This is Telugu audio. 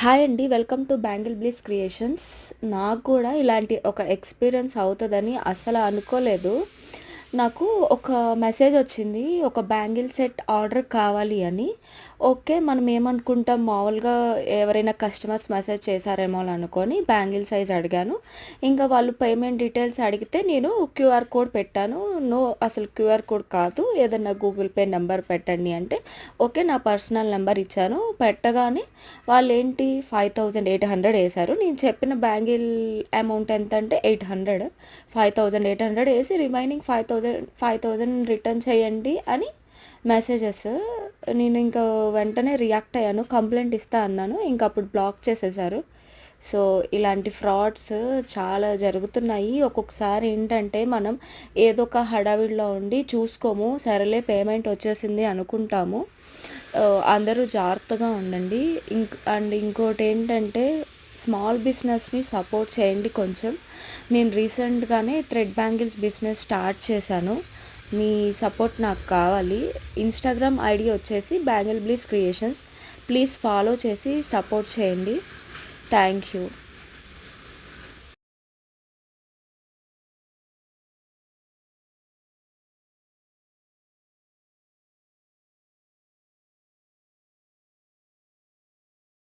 హాయ్ అండి welcome to Bangle Bliss Creations. నాకు కూడా ఇలాంటి ఒక ఎక్స్పీరియన్స్ అవుతుందని అసలు అనుకోలేదు. నాకు ఒక మెసేజ్ వచ్చింది ఒక బ్యాంగిల్ సెట్ ఆర్డర్ కావాలి అని. ఓకే మనం ఏమనుకుంటాం? మామూలుగా ఎవరైనా కస్టమర్స్ మెసేజ్ చేశారేమో అని అనుకొని బ్యాంగిల్ సైజ్ అడిగాను. ఇంకా వాళ్ళు పేమెంట్ డీటెయిల్స్ అడిగితే నేను క్యూఆర్ కోడ్ పెట్టాను. నో అసలు క్యూఆర్ కోడ్ కాదు. ఏదన్నా గూగుల్ పే నెంబర్ పెట్టండి అంటే ఓకే నా పర్సనల్ నెంబర్ ఇచ్చాను. పెట్టగానే వాళ్ళు ఏంటి ఫైవ్ థౌజండ్ ఎయిట్ హండ్రెడ్ వేశారు. నేను చెప్పిన బ్యాంగిల్ అమౌంట్ ఎంత అంటే eight hundred five thousand eight hundred వేసి remaining five thousand five thousand return చేయండి అని మెసేజెస్. నేను ఇంకా వెంటనే రియాక్ట్ అయ్యాను కంప్లైంట్ ఇస్తా అన్నాను ఇంకా అప్పుడు బ్లాక్ చేసేసారు. సో ఇలాంటి ఫ్రాడ్స్ చాలా జరుగుతున్నాయి. ఒక్కొక్కసారి ఏంటంటే మనం ఏదో ఒక హడావిడిలో ఉండి చూసుకోము సరేలే పేమెంట్ వచ్చేసింది అనుకుంటాము. అందరూ జాగ్రత్తగా ఉండండి. ఇంక్ అండ్ ఇంకోటి ఏంటంటే స్మాల్ బిజినెస్ని సపోర్ట్ చేయండి కొంచెం. నేను రీసెంట్గానే థ్రెడ్ బ్యాంగిల్స్ బిజినెస్ స్టార్ట్ చేశాను. మీ సపోర్ట్ నాకు కావాలి. ఇన్స్టాగ్రామ్ ఐడి వచ్చేసి Bangle Bliss Creations please follow చేసి సపోర్ట్ చేయండి. Thank you